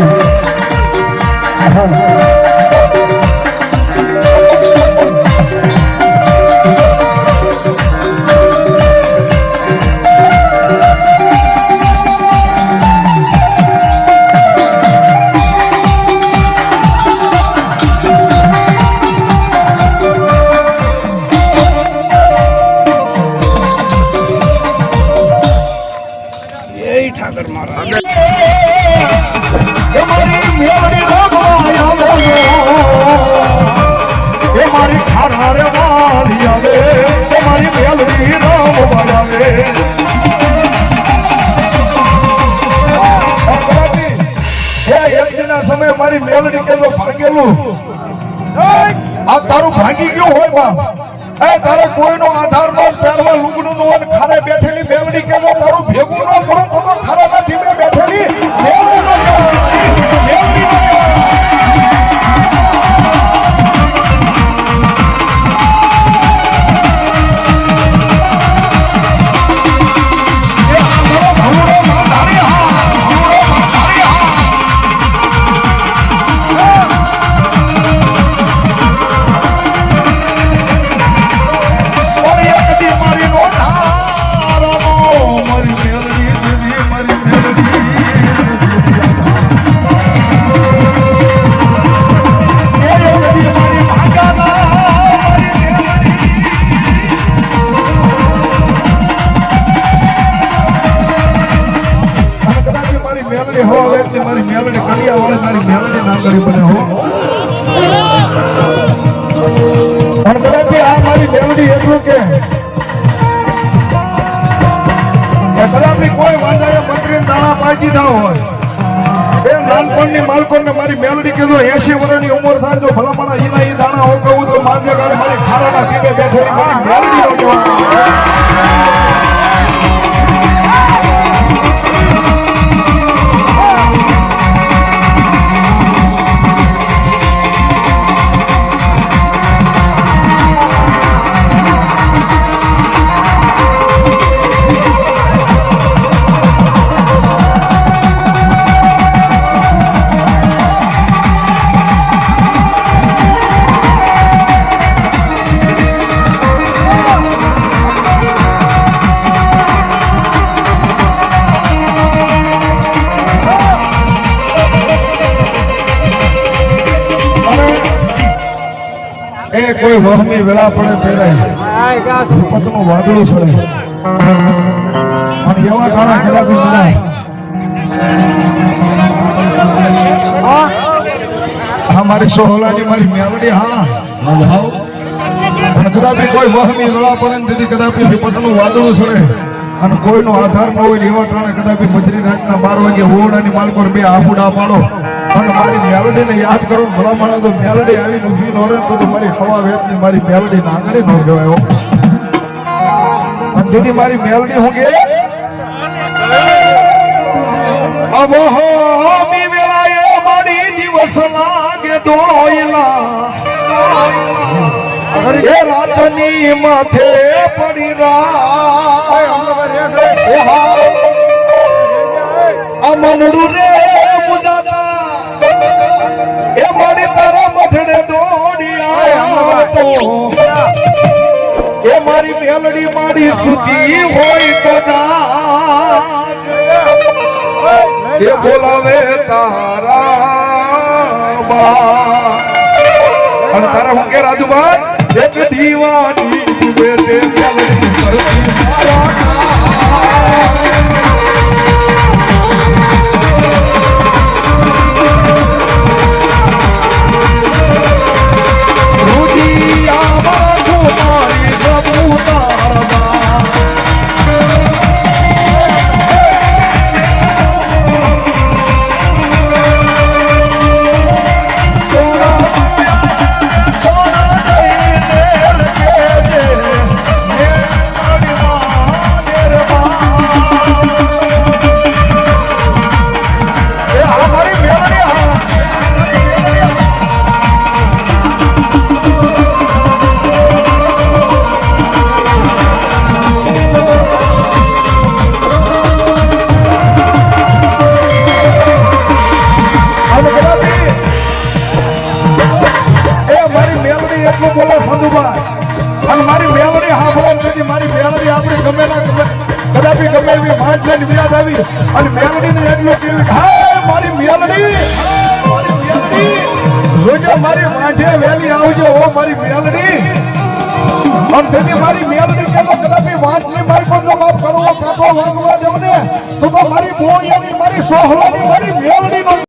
Yeah. મારી. એ મારી ખારારે આવે. એ મારી મેળડી રમવાય આવે. અપરાધી, એ એક દિના સમયે મારી મેલડી કેલો ભાગેલું. આ તારું ભાગી ગયું હોય બા તારે કોઈનો આધાર નો પહેરવા લુગડું નો ખારે બેઠેલી મેળડી કેલો તારું ભેગું ન કરો તો કરી બને હો કદાચ આ મારી બેવડી એટલું કે કે કોઈ વાંધાએ મંત્રી દાણા પાકી ના હોય એ નાનપણની માલકોને મારી મેલડી કીધું એસી વર્ષની ઉંમર થાય તો ભલામણા ઈના એ દાણા કહું તો કરે મારી ખારાના ટીમે બેઠેલી મારી મેલડીઓ વહમી વેળા પડે પહેરાય. નું વાદળું છડે. અને એવા કાળા ખરાબી મળે હા, મારી સોહલાની મારી મેવડી, હા. અને કદાપી કોઈ વહમી વેળા પડે ને તેથી કદાપી વિપતનું વાદળું છડે. અને કોઈનો આધાર ન હોય એવા કારણે કદાપી મજરી રાતના બાર વાગે ઓરડાની માલકોર બે આફુડા પાડો. અને મારી મેલડીને યાદ કરો ભલા માણસ તો મેલડી આવીને ઊભી ન તો મારી હવા ને મારી મેલડી નાગણી નો કહેવાય અને દીદી, મારી મેલડી હું કે? અબ હો મી મારી દિવસ લાગે દોયલા. માથે પડી રાય. આ મનડું રે એ મારી મેલડી મારી સુતી હોય તો જાગ એ બોલાવે તારા બા અને તારા હું કે રાજુભાઈ, એક દીવાની બેટે મેલડી કરતી મારા. મેલડી એટલું બોલો સંધુભાઈ અને મારી મેલડી હાંભળો નથી મારી મેલડી આપણે ગમે ના ગમે, કદાપી ગમે એવી માંડ લઈને વિરાજ આવી. અને મેલડી ને એટલું કીધું હાય, મારી મેલડી મારી મેલડી, જોજો મારી માઠે વેલી આવજો, ઓ મારી મેલડી. અને મારી મેલડી કેતો કદાપી વાંચની મારી પર જો માફ કરવો કાપો વાગવા દેવ ને તો મારી મારી એવી, મારી સોહલાની, મારી મેળડી